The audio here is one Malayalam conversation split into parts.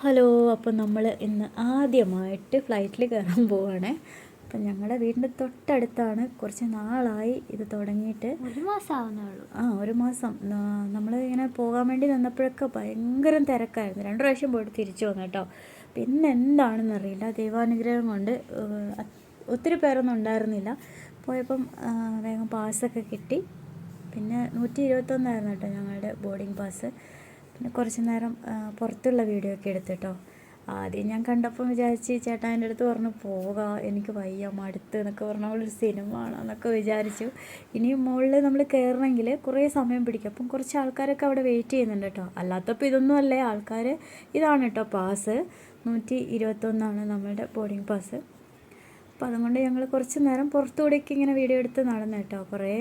ഹലോ അപ്പം നമ്മൾ ഇന്ന് ആദ്യമായിട്ട് ഫ്ലൈറ്റിൽ കയറാൻ പോവാണേ. അപ്പം ഞങ്ങളുടെ വീടിന്റെ തൊട്ടടുത്താണ്. കുറച്ച് നാളായി ഇത് തുടങ്ങിയിട്ട്. ഒരു മാസം ഉള്ളൂ. ആ ഒരു മാസം. നമ്മൾ ഇങ്ങനെ പോകാൻ വേണ്ടി നിന്നപ്പോഴൊക്കെ ഭയങ്കര തിരക്കായിരുന്നു. രണ്ട് പ്രാവശ്യം പോയിട്ട് തിരിച്ചു വന്നു കേട്ടോ. പിന്നെ എന്താണെന്ന് അറിയില്ല. ദൈവാനുഗ്രഹം കൊണ്ട് ഒത്തിരി പേരൊന്നും ഉണ്ടായിരുന്നില്ല. പോയപ്പം വേഗം പാസ്സൊക്കെ കിട്ടി. പിന്നെ നൂറ്റി ഇരുപത്തൊന്നായിരുന്നു കേട്ടോ ഞങ്ങളുടെ ബോർഡിംഗ് പാസ് പിന്നെ കുറച്ച് നേരം പുറത്തുള്ള വീഡിയോ ഒക്കെ എടുത്തിട്ടോ. ആദ്യം ഞാൻ കണ്ടപ്പോൾ വിചാരിച്ച് ചേട്ടാ എന്റെ അടുത്ത് പറഞ്ഞു പോകാം. എനിക്ക് വയ്യ മടുത്ത് എന്നൊക്കെ പറഞ്ഞ ഒരു സിനിമ ആണെന്നൊക്കെ വിചാരിച്ചു. ഇനി മുകളിൽ നമ്മൾ കയറണമെങ്കിൽ കുറേ സമയം പിടിക്കും. അപ്പം കുറച്ച് ആൾക്കാരൊക്കെ അവിടെ വെയിറ്റ് ചെയ്യുന്നുണ്ട് കേട്ടോ അല്ലാത്തപ്പോൾ ഇതൊന്നും അല്ലേ. ആൾക്കാർ ഇതാണ് കേട്ടോ പാസ് നൂറ്റി ഇരുപത്തൊന്നാണ് നമ്മളുടെ ബോർഡിംഗ് പാസ് അപ്പോൾ അതുകൊണ്ട് ഞങ്ങൾ കുറച്ച് നേരം പുറത്തുകൂടെയൊക്കെ ഇങ്ങനെ വീഡിയോ എടുത്ത് നടന്നു കേട്ടോ കുറേ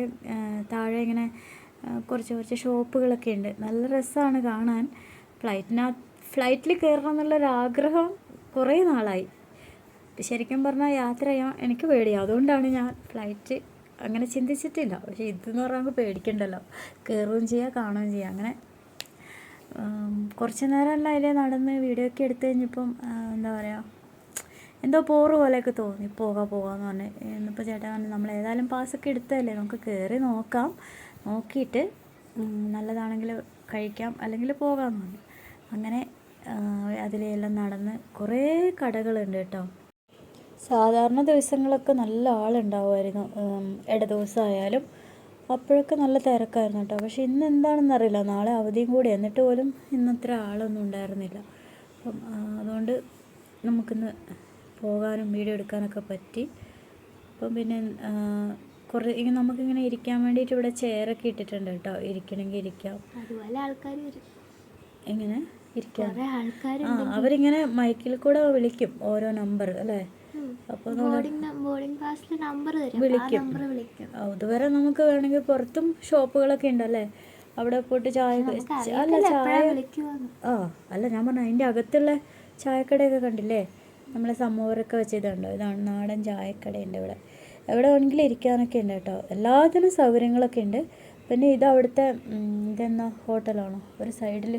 താഴെ ഇങ്ങനെ കുറച്ച് കുറച്ച് ഷോപ്പുകളൊക്കെ ഉണ്ട്. നല്ല രസമാണ് കാണാൻ. ഫ്ലൈറ്റിനാ ഫ്ലൈറ്റിൽ കയറണം എന്നുള്ളൊരാഗ്രഹം കുറേ നാളായി. ശരിക്കും പറഞ്ഞാൽ യാത്ര ചെയ്യാൻ എനിക്ക് പേടിയാണ് അതുകൊണ്ടാണ് ഞാൻ ഫ്ലൈറ്റ് അങ്ങനെ ചിന്തിച്ചിട്ടില്ല. പക്ഷേ ഇതെന്ന് പറഞ്ഞാൽ നമുക്ക് പേടിക്കണ്ടല്ലോ. കയറുകയും ചെയ്യുക കാണുകയും ചെയ്യുക അങ്ങനെ കുറച്ച് നേരമല്ല അതിലെ നടന്ന് വീഡിയോ ഒക്കെ എടുത്തു കഴിഞ്ഞപ്പം എന്താ പറയുക എന്തോ പോറ് പോലെയൊക്കെ തോന്നി. പോകാം പോകാമെന്ന് പറഞ്ഞ്. ഇന്നിപ്പോൾ ചേട്ടാ പറഞ്ഞു നമ്മൾ ഏതായാലും പാസ്സൊക്കെ എടുത്തതല്ലേ? നമുക്ക് കയറി നോക്കാം. നോക്കിയിട്ട് നല്ലതാണെങ്കിൽ കഴിക്കാം അല്ലെങ്കിൽ പോകാമെന്ന് പറഞ്ഞു അങ്ങനെ അതിലെല്ലാം നടന്ന് കുറേ കടകളുണ്ട് കേട്ടോ. സാധാരണ ദിവസങ്ങളൊക്കെ നല്ല ആളുണ്ടാവുമായിരുന്നു. ഇട ദിവസമായാലും അപ്പോഴൊക്കെ നല്ല തിരക്കായിരുന്നു കേട്ടോ. പക്ഷെ ഇന്ന് എന്താണെന്ന് അറിയില്ല. നാളെ അവധിയും കൂടി. എന്നിട്ട് പോലും ഇന്നത്ര ആളൊന്നും ഉണ്ടായിരുന്നില്ല. അപ്പം അതുകൊണ്ട് നമുക്കിന്ന് പോകാനും വീഡിയോ എടുക്കാനൊക്കെ പറ്റി. അപ്പം പിന്നെ കുറേ ഇങ്ങനെ നമുക്കിങ്ങനെ ഇരിക്കാൻ വേണ്ടിയിട്ട് ഇവിടെ ചെയറൊക്കെ ഇട്ടിട്ടുണ്ട് കേട്ടോ. ഇരിക്കണമെങ്കിൽ ഇരിക്കാം. അതുപോലെ ആൾക്കാർ എങ്ങനെ? ഇരിക്കാം. അവരിങ്ങനെ മൈക്കിൽ കൂടെ വിളിക്കും ഓരോ നമ്പർ അല്ലേ? അപ്പോൾ വിളിക്കും. അതുവരെ നമുക്ക് വേണമെങ്കിൽ പുറത്തും ഷോപ്പുകളൊക്കെ ഉണ്ടല്ലേ അവിടെ പോയിട്ട് ചായ അല്ല ചായ ആ അല്ല ഞാൻ പറഞ്ഞു അതിന്റെ അകത്തുള്ള ചായക്കടയൊക്കെ കണ്ടില്ലേ? നമ്മളെ സമൂഹമൊക്കെ വെച്ചതുണ്ടോ ഇതാണ് നാടൻ ചായക്കടയുണ്ട് ഇവിടെ. എവിടെ വേണമെങ്കിലും ഇരിക്കാനൊക്കെ ഉണ്ട് കേട്ടോ. എല്ലാത്തിനും സൗകര്യങ്ങളൊക്കെ ഉണ്ട്. പിന്നെ ഇത് അവിടുത്തെ ഇതെന്നാ ഹോട്ടലാണോ? ഒരു സൈഡിൽ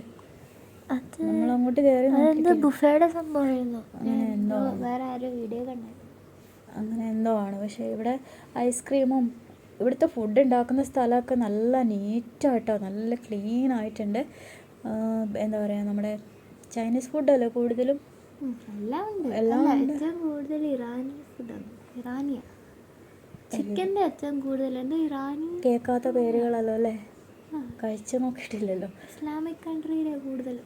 അങ്ങോട്ട് കയറി അതെന്ത് ബുഫയുടെ സംഭവമായിരുന്നു അങ്ങനെ എന്തോ വേറെ ആരും വീഡിയോ കണ്ടു അങ്ങനെ എന്തോ ആണ്. പക്ഷേ ഇവിടെ ഐസ്ക്രീമും ഇവിടുത്തെ ഫുഡ് ഉണ്ടാക്കുന്ന സ്ഥലമൊക്കെ നല്ല നീറ്റായിട്ടോ നല്ല ക്ലീൻ ആയിട്ടുണ്ട്. എന്താ പറയുക നമ്മുടെ ചൈനീസ് ഫുഡല്ലേ കൂടുതലും? എല്ലാം ഉണ്ട്. എല്ലാം കൂടുതൽ ഇറാനി ഫുഡാണ് ഇറാനിയ. ചിക്കന്റെ കൂടുതൽ എന്താ ഇറാനി? കേൾക്കാത്ത പേരുകളല്ലോ അല്ലേ? കഴിച്ചു നോക്കിയിട്ടില്ലല്ലോ. ഇസ്ലാമിക് കൺട്രിയിലെ കൂടുതൽ.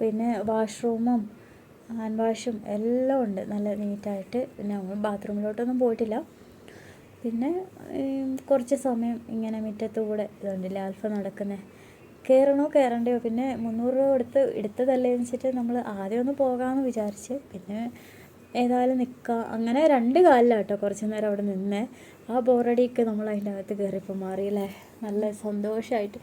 പിന്നെ വാഷ്റൂമും ഹാൻഡ് വാഷും എല്ലാം ഉണ്ട്. നല്ല നീറ്റായിട്ട്. പിന്നെ നമ്മൾ ബാത്റൂമിലോട്ടൊന്നും പോയിട്ടില്ല. പിന്നെ കുറച്ച് സമയം ഇങ്ങനെ മുറ്റത്തുകൂടെ ഇതുണ്ടല്ലേ ആൽഫ നടക്കുന്നത് കയറണോ കയറണ്ടയോ പിന്നെ മുന്നൂറ് രൂപ കൊടുത്ത് എടുത്തതല്ലേ എന്ന് വെച്ചിട്ട് നമ്മൾ ആദ്യം ഒന്ന് പോകാമെന്ന് വിചാരിച്ച്. പിന്നെ ഏതായാലും നിൽക്കുക അങ്ങനെ രണ്ട് കാലിലാണ് കേട്ടോ കുറച്ച് നേരം അവിടെ നിന്നേ. ആ ബോറടിയൊക്കെ നമ്മൾ അതിന്റെ അകത്ത് കയറിയപ്പോൾ അല്ലേ? നല്ല സന്തോഷമായിട്ട്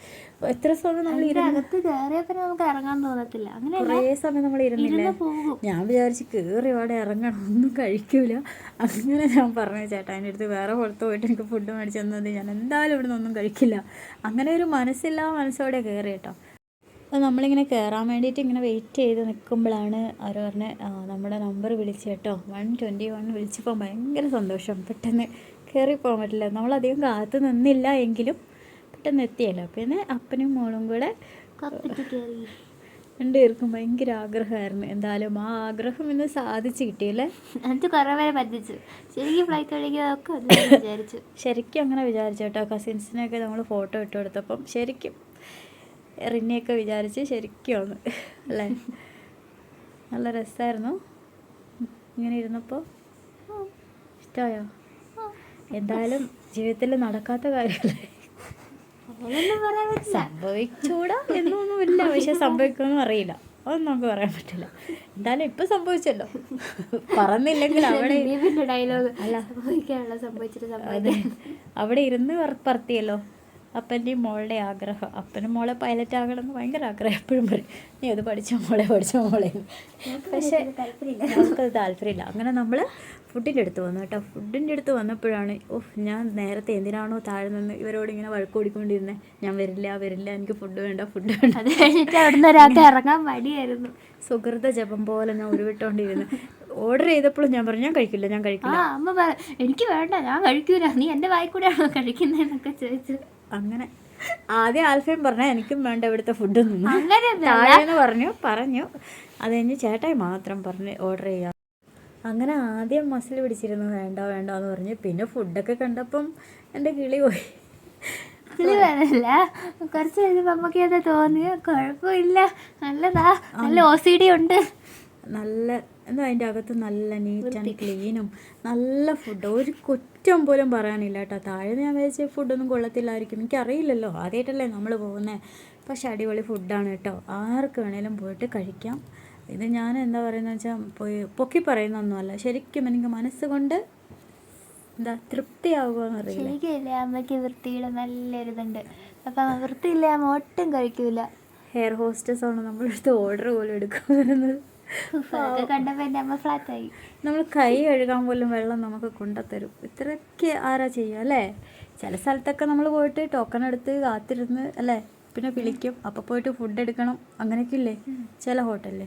എത്ര സമയം നമ്മൾ ഇതിന്റെ അകത്ത് കയറിയപ്പോൾ നമുക്ക് ഇറങ്ങാൻ തോന്നത്തില്ല. അങ്ങനെ കുറേ സമയം നമ്മൾ ഇരുന്നില്ലേ? ഞാൻ വിചാരിച്ച് കയറി അവിടെ ഇറങ്ങണം ഒന്നും കഴിക്കൂല. അങ്ങനെ ഞാൻ പറഞ്ഞു ചേട്ടാ എന്റെ അടുത്ത് വേറെ പുറത്ത് പോയിട്ട് എനിക്ക് ഫുഡ് മേടിച്ചു തന്നത് ഞാൻ എന്തായാലും ഇവിടെ നിന്നൊന്നും കഴിക്കില്ല. അങ്ങനെ ഒരു മനസ്സില്ലാ മനസ്സോടെ കയറി കേട്ടോ. അപ്പോൾ നമ്മളിങ്ങനെ കയറാൻ വേണ്ടിയിട്ട് ഇങ്ങനെ വെയിറ്റ് ചെയ്ത് നിൽക്കുമ്പോഴാണ് അവർ പറഞ്ഞ് നമ്മുടെ നമ്പർ വിളിച്ച് കേട്ടോ. വൺ ട്വന്റി വൺ വിളിച്ചപ്പോൾ ഭയങ്കര സന്തോഷം. പെട്ടെന്ന് കയറി പോകാൻ പറ്റില്ല. നമ്മളധികം കാത്തു നിന്നില്ല എങ്കിലും പെട്ടെന്ന് എത്തിയല്ലോ. പിന്നെ അപ്പനും മോളും കൂടെ രണ്ടു പേർക്കും രണ്ടുപേർക്കും ഭയങ്കര ആഗ്രഹമായിരുന്നു. എന്തായാലും ആ ആഗ്രഹം ഇന്ന് സാധിച്ചു കിട്ടിയല്ലേ എനിക്ക് കുറേ പേരെ പറ്റിച്ചു. ശരിക്കും ഫ്ലൈറ്റ് വിളിക്കുന്നതൊക്കെ വിചാരിച്ചു. ശരിക്കും അങ്ങനെ വിചാരിച്ചു കേട്ടോ. കസിൻസിനെയൊക്കെ നമ്മൾ ഫോട്ടോ ഇട്ട് കൊടുത്തപ്പം ശരിക്കും റിന്നെയൊക്കെ വിചാരിച്ച് ശരിക്കും അല്ലേ? നല്ല രസമായിരുന്നു ഇങ്ങനെ ഇരുന്നപ്പോൾ ഇഷ്ടമായോ എന്തായാലും ജീവിതത്തിൽ നടക്കാത്ത കാര്യമല്ലേ? സംഭവിച്ചൂടാ എന്നൊന്നുമില്ല. പക്ഷെ സംഭവിക്കുമെന്നും അറിയില്ല. അതൊന്നും നമുക്ക് പറയാൻ പറ്റില്ല. എന്തായാലും ഇപ്പം സംഭവിച്ചല്ലോ. പറഞ്ഞില്ലെങ്കിൽ അവിടെ ഡയലോഗ് അല്ല. സംഭവിക്കാനുള്ള സംഭവിച്ചിട്ട് അവിടെ ഇരുന്ന് പറത്തിയല്ലോ അപ്പന്റെയും മോളുടെ ആഗ്രഹം. അപ്പനും മോളെ പൈലറ്റ് ആകണം എന്ന് ഭയങ്കര ആഗ്രഹം. എപ്പോഴും പറയും നീ അത് പഠിച്ചോ മോളെ പഠിച്ച മോളെ. പക്ഷേ നമുക്കത് താല്പര്യമില്ല. അങ്ങനെ നമ്മൾ ഫുഡിന്റെ അടുത്ത് വന്നു കേട്ടോ. ഫുഡിന്റെ അടുത്ത് വന്നപ്പോഴാണ് ഓഹ് ഞാൻ നേരത്തെ എന്തിനാണോ താഴെ നിന്ന് ഇവരോട് ഇങ്ങനെ വഴക്ക് ഓടിക്കൊണ്ടിരുന്നത് ഞാൻ വരില്ല വരില്ല എനിക്ക് ഫുഡ് വേണ്ട ഫുഡ് വേണ്ട. അത് കഴിഞ്ഞിട്ട് അവിടുന്ന് ഒരാൾക്ക് ഇറങ്ങാൻ മടിയായിരുന്നു. സുഹൃത ജപം പോലെ ഞാൻ ഉരുവിട്ടോണ്ടിരുന്നു. ഓർഡർ ചെയ്തപ്പോഴും ഞാൻ പറഞ്ഞു ഞാൻ കഴിക്കില്ല ഞാൻ കഴിക്കില്ല. അമ്മ എനിക്ക് വേണ്ട ഞാൻ കഴിക്കൂല. നീ എന്റെ വായിക്കൂടെയാണോ കഴിക്കുന്നതെന്നൊക്കെ ചോദിച്ചു. അങ്ങനെ ആദ്യം ആൽഫയും പറഞ്ഞ എനിക്കും വേണ്ട ഇവിടുത്തെ ഫുഡ് താഴെന്ന് പറഞ്ഞു പറഞ്ഞു. അത് കഴിഞ്ഞ് ചേട്ടായി മാത്രം പറഞ്ഞ് ഓർഡർ ചെയ്യാം. അങ്ങനെ ആദ്യം മസിൽ പിടിച്ചിരുന്നു വേണ്ട വേണ്ട എന്ന് പറഞ്ഞ്. പിന്നെ ഫുഡൊക്കെ കണ്ടപ്പം എന്റെ കിളി പോയി. കിളി വേണമില്ല. കുറച്ച് കഴിഞ്ഞപ്പോൾ നമുക്ക് അത് തോന്നി. കുഴപ്പമില്ല. നല്ലതാ. നല്ല ഒ സി ഡി ഉണ്ട്. നല്ല എന്താ അതിന്റെ അകത്ത് നല്ല നീറ്റ് ആൻഡ് ക്ലീനും നല്ല ഫുഡ് ഒരു കുറ്റം പോലും പറയാനില്ല കേട്ടോ. താഴെ ഞാൻ വിചാരിച്ച ഫുഡൊന്നും കൊള്ളത്തില്ലായിരിക്കും. എനിക്കറിയില്ലല്ലോ. ആദ്യമായിട്ടല്ലേ നമ്മൾ പോകുന്നത് പക്ഷെ അടിപൊളി ഫുഡാണ് കേട്ടോ. ആർക്ക് വേണേലും പോയിട്ട് കഴിക്കാം. ഇത് ഞാൻ എന്താ പറയുന്നത് വെച്ചാൽ പോയി പൊക്കി പറയുന്നൊന്നുമല്ല ശരിക്കും എനിക്ക് മനസ്സുകൊണ്ട് എന്താ തൃപ്തിയാവുക അറിയില്ല. ശരിക്കില്ലേ? അമ്മയ്ക്ക് വൃത്തിയുടെ നല്ലൊരിതുണ്ട്. അപ്പം വൃത്തിയില്ല ഒട്ടും കഴിക്കില്ല ഹെയർ ഹോസ്റ്റസ് ആണ് നമ്മളെടുത്ത് ഓർഡർ പോലും എടുക്കാൻ നമ്മൾ കൈ കഴുകാൻ പോലും വെള്ളം നമുക്ക് കൊണ്ടുത്തരും ഇത്രയൊക്കെ ആരാ ചെയ്യുക അല്ലേ? ചില സ്ഥലത്തൊക്കെ നമ്മൾ പോയിട്ട് ടോക്കൺ എടുത്ത് കാത്തിരുന്ന് അല്ലേ? പിന്നെ വിളിക്കും. അപ്പോൾ പോയിട്ട് ഫുഡ് എടുക്കണം. അങ്ങനെയൊക്കെ ഇല്ലേ? ചില ഹോട്ടലിൽ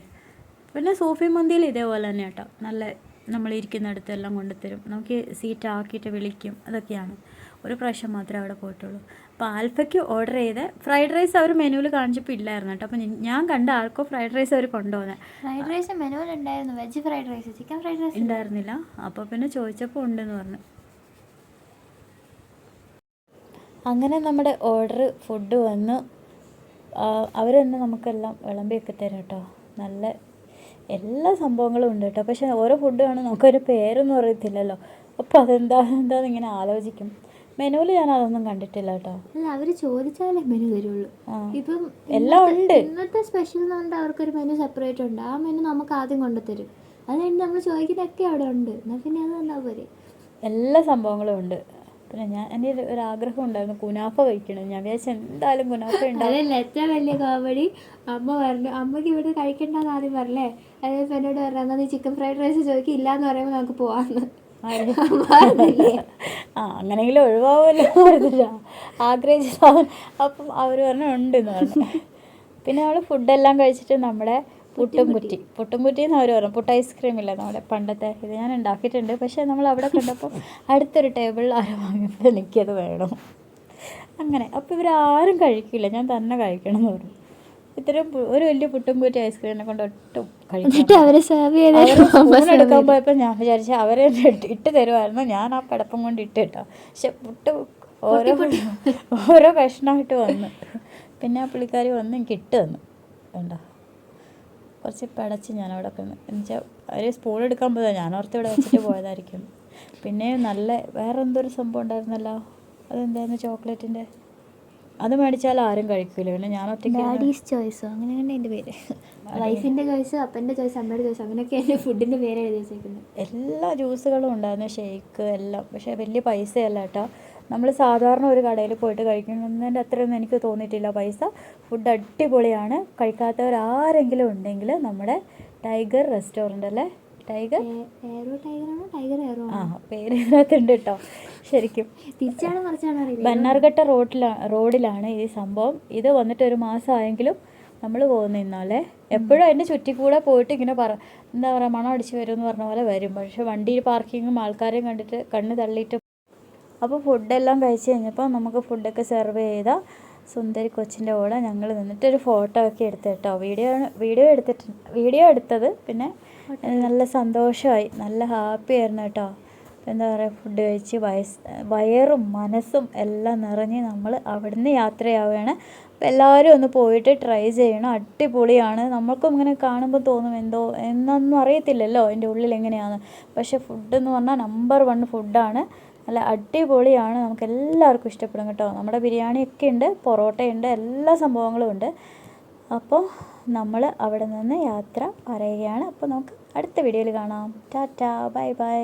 പിന്നെ സൂഫി മന്തിയിൽ ഇതേപോലെ തന്നെ കേട്ടോ. നല്ല നമ്മൾ അടുത്തെല്ലാം എല്ലാം കൊണ്ടുത്തരും. നമുക്ക് സീറ്റ് ആക്കിയിട്ട് വിളിക്കും. അതൊക്കെയാണ്. ഒരു പ്രാവശ്യം മാത്രമേ അവിടെ പോയിട്ടുള്ളൂ. അപ്പോൾ ആൽഫയ്ക്ക് ഓർഡർ ചെയ്ത് ഫ്രൈഡ് റൈസ് അവർ മെനുവിൽ കാണിച്ചപ്പോൾ ഇല്ലായിരുന്നു കേട്ടോ. അപ്പോൾ ഞാൻ കണ്ട ആൾക്കോ ഫ്രൈഡ് റൈസ് അവർ കൊണ്ടുപോകുന്നത് fried rice മെനുവിലുണ്ടായിരുന്നു veg fried rice chicken fried rice ഉണ്ടായിരുന്നില്ല അപ്പോൾ പിന്നെ ചോദിച്ചപ്പോൾ ഉണ്ടെന്ന് പറഞ്ഞു. അങ്ങനെ നമ്മുടെ ഓർഡർ ഫുഡ് വന്ന് അവർ തന്നെ നമുക്കെല്ലാം വിളമ്പിയൊക്കെ തരും കേട്ടോ. നല്ല എല്ലാ സംഭവങ്ങളും ഉണ്ട് കേട്ടോ. പക്ഷേ ഓരോ ഫുഡ് കാണും നമുക്കൊരു പേരൊന്നും അറിയത്തില്ലല്ലോ. അപ്പോൾ അതെന്താ എന്താന്ന് ഇങ്ങനെ ആലോചിക്കും. മെനുവിൽ ഞാൻ അതൊന്നും കണ്ടിട്ടില്ല കേട്ടോ. അല്ല അവർ ചോദിച്ചാലേ മെനു തരുള്ളൂ. ഇപ്പം എല്ലാം ഉണ്ട്. ഇന്നത്തെ സ്പെഷ്യൽ എന്നുകൊണ്ട് അവർക്കൊരു മെനു സെപ്പറേറ്റ് ഉണ്ട്. ആ മെനു നമുക്ക് ആദ്യം കൊണ്ടുതരും അത് കഴിഞ്ഞ് നമ്മൾ ചോദിക്കുന്നതൊക്കെ അവിടെ ഉണ്ട്. എന്നാൽ പിന്നെ അത് എന്താ പോരെ. എല്ലാ സംഭവങ്ങളും ഉണ്ട്. പിന്നെ ഞാൻ എന്റെ ഒരു- ഒരു ആഗ്രഹം ഉണ്ടായിരുന്നു കുനാഫ കഴിക്കണം. ഞാൻ വിചാരിച്ചു എന്തായാലും കുനാഫ ഉണ്ടാവും. അതല്ല ഏറ്റവും വലിയ കോമഡി അമ്മ പറഞ്ഞു അമ്മയ്ക്ക് ഇവിടെ കഴിക്കണ്ടെന്ന് ആദ്യം പറഞ്ഞേ അതായത് എന്നോട് പറഞ്ഞാൽ നീ ചിക്കൻ ഫ്രൈഡ് റൈസ് ചോദിക്കും ഇല്ല എന്ന് പറയുമ്പോൾ നമുക്ക് പോവാന്ന്? ആ അങ്ങനെയെങ്കിലും ഒഴിവാകുമല്ലോ പറഞ്ഞില്ല ആഗ്രഹിച്ച സാധനം. അപ്പം അവർ പറഞ്ഞു ഉണ്ട് പറഞ്ഞു. പിന്നെ നമ്മൾ ഫുഡെല്ലാം കഴിച്ചിട്ട് നമ്മുടെ പുട്ടും കുറ്റി പുട്ടും കുറ്റി എന്ന് അവർ പറഞ്ഞു പുട്ട് ഐസ്ക്രീം ഇല്ല നമ്മുടെ പണ്ടത്തെ ഇത് ഞാൻ ഉണ്ടാക്കിയിട്ടുണ്ട്. പക്ഷേ നമ്മൾ അവിടെ കണ്ടപ്പോൾ അടുത്തൊരു ടേബിളിൽ ആരും വാങ്ങിയപ്പോൾ എനിക്കത് വേണം. അങ്ങനെ. അപ്പോൾ ഇവരാരും കഴിക്കില്ല. ഞാൻ തന്നെ കഴിക്കണം എന്ന് പറഞ്ഞു. ഇത്രയും ഒരു വലിയ പുട്ടും കുറ്റി ഐസ്ക്രീമിനെ കൊണ്ട് ഒട്ടും കഴിഞ്ഞിട്ട് അവരെ സെർവ് ചെയ്ത് എടുക്കാൻ പോയപ്പോൾ ഞാൻ വിചാരിച്ചു അവരെ ഇട്ട് തരുമായിരുന്നു ഞാൻ ആ പടപ്പം കൊണ്ട് ഇട്ട് കേട്ടോ. പക്ഷെ പുട്ട് ഓരോ ഓരോ കഷ്ണമായിട്ട് വന്നു. പിന്നെ ആ പുള്ളിക്കാരി വന്ന് എനിക്ക് ഇട്ട് തന്നു. വേണ്ട കുറച്ച് പടച്ച് ഞാൻ അവിടെ കിടന്നു. എന്നുവെച്ചാൽ അവർ സ്പൂൺ എടുക്കാൻ പോയതാണ് ഞാൻ ഓർത്ത് ഇവിടെ വെച്ചിട്ട് പോയതായിരിക്കും. പിന്നെ നല്ല വേറെ എന്തോ ഒരു സംഭവം ഉണ്ടായിരുന്നല്ലോ? അതെന്തായിരുന്നു ചോക്ലേറ്റിന്റെ? അത് മേടിച്ചാൽ ആരും കഴിക്കില്ല പിന്നെ ഞാൻ ഒറ്റയ്ക്ക് ഡാഡീസ് ചോയ്സോ തന്നെ എന്റെ പേര്. വൈഫിന്റെ ചോയ്സ് അപ്പന്റെ ചോയ്സ് അമ്മയുടെ ചോയ്സ് അങ്ങനെയൊക്കെ എന്റെ ഫുഡിന്റെ പേര് എഴുതി വെച്ചേക്കുന്നത് എല്ലാ ജ്യൂസുകളും ഉണ്ടായിരുന്നു. ഷേക്ക് എല്ലാം. പക്ഷേ വലിയ പൈസയല്ല കേട്ടോ. നമ്മൾ സാധാരണ ഒരു കടയിൽ പോയിട്ട് കഴിക്കുന്നതിന്റെ അത്രയൊന്നും എനിക്ക് തോന്നിയിട്ടില്ല. പൈസ ഫുഡ് അടിപൊളിയാണ്. കഴിക്കാത്തവർ ആരെങ്കിലും ഉണ്ടെങ്കിൽ നമ്മുടെ ടൈഗർ റെസ്റ്റോറന്റ് അല്ലേ? ടൈഗർ? എയറോ ടൈഗറാണോ? ടൈഗർ എയറോ ആ പേര് ഇതിനകത്തുണ്ട് കേട്ടോ. ശരിക്കും. തിരിച്ചാണോ മറിച്ചാണോ അറിയില്ല ബന്നാർഘട്ട റോഡിലാണ് റോഡിലാണ് ഈ സംഭവം. ഇത് വന്നിട്ട് ഒരു മാസമായെങ്കിലും നമ്മൾ പോകുന്ന ഇന്നാലേ എപ്പോഴും അതിന്റെ ചുറ്റിക്കൂടെ പോയിട്ട് ഇങ്ങനെ പറ എന്താ പറയുക മണം അടിച്ച് വരും എന്ന് പറഞ്ഞ പോലെ വരും. പക്ഷെ വണ്ടിയിൽ പാർക്കിങ്ങും ആൾക്കാരെയും കണ്ടിട്ട് കണ്ണ് തള്ളിയിട്ട്. അപ്പോൾ ഫുഡെല്ലാം കഴിച്ച് കഴിഞ്ഞപ്പോൾ നമുക്ക് ഫുഡൊക്കെ സെർവ് ചെയ്ത സുന്ദരി കൊച്ചിന്റെ കൂടെ ഞങ്ങൾ നിന്നിട്ട് ഒരു ഫോട്ടോ ഒക്കെ എടുത്ത് കേട്ടോ. വീഡിയോ വീഡിയോ എടുത്തിട്ട് വീഡിയോ എടുത്തത്. പിന്നെ നല്ല സന്തോഷമായി. നല്ല ഹാപ്പി ആയിരുന്നു കേട്ടോ. എന്താ പറയുക ഫുഡ് കഴിച്ച് വയസ് വയറും മനസ്സും എല്ലാം നിറഞ്ഞ് നമ്മൾ അവിടുന്ന് യാത്രയാവുകയാണ്. അപ്പോൾ എല്ലാവരും ഒന്ന് പോയിട്ട് ട്രൈ ചെയ്യണം. അടിപൊളിയാണ്. നമ്മൾക്കും ഇങ്ങനെ കാണുമ്പോൾ തോന്നും എന്തോ എന്നൊന്നും അറിയത്തില്ലല്ലോ? എന്റെ ഉള്ളിൽ എങ്ങനെയാണ്? പക്ഷേ ഫുഡ് എന്ന് പറഞ്ഞാൽ നമ്പർ വൺ ഫുഡാണ് നല്ല അടിപൊളിയാണ്. നമുക്ക് എല്ലാവർക്കും ഇഷ്ടപ്പെടും കേട്ടോ. നമ്മുടെ ബിരിയാണിയൊക്കെ ഉണ്ട് പൊറോട്ടയുണ്ട് എല്ലാ സംഭവങ്ങളും ഉണ്ട്. അപ്പോൾ നമ്മൾ അവിടെ നിന്ന് യാത്ര പറയുകയാണ്. അപ്പോൾ നമുക്ക് അടുത്ത വീഡിയോയിൽ കാണാം. Tata bye bye.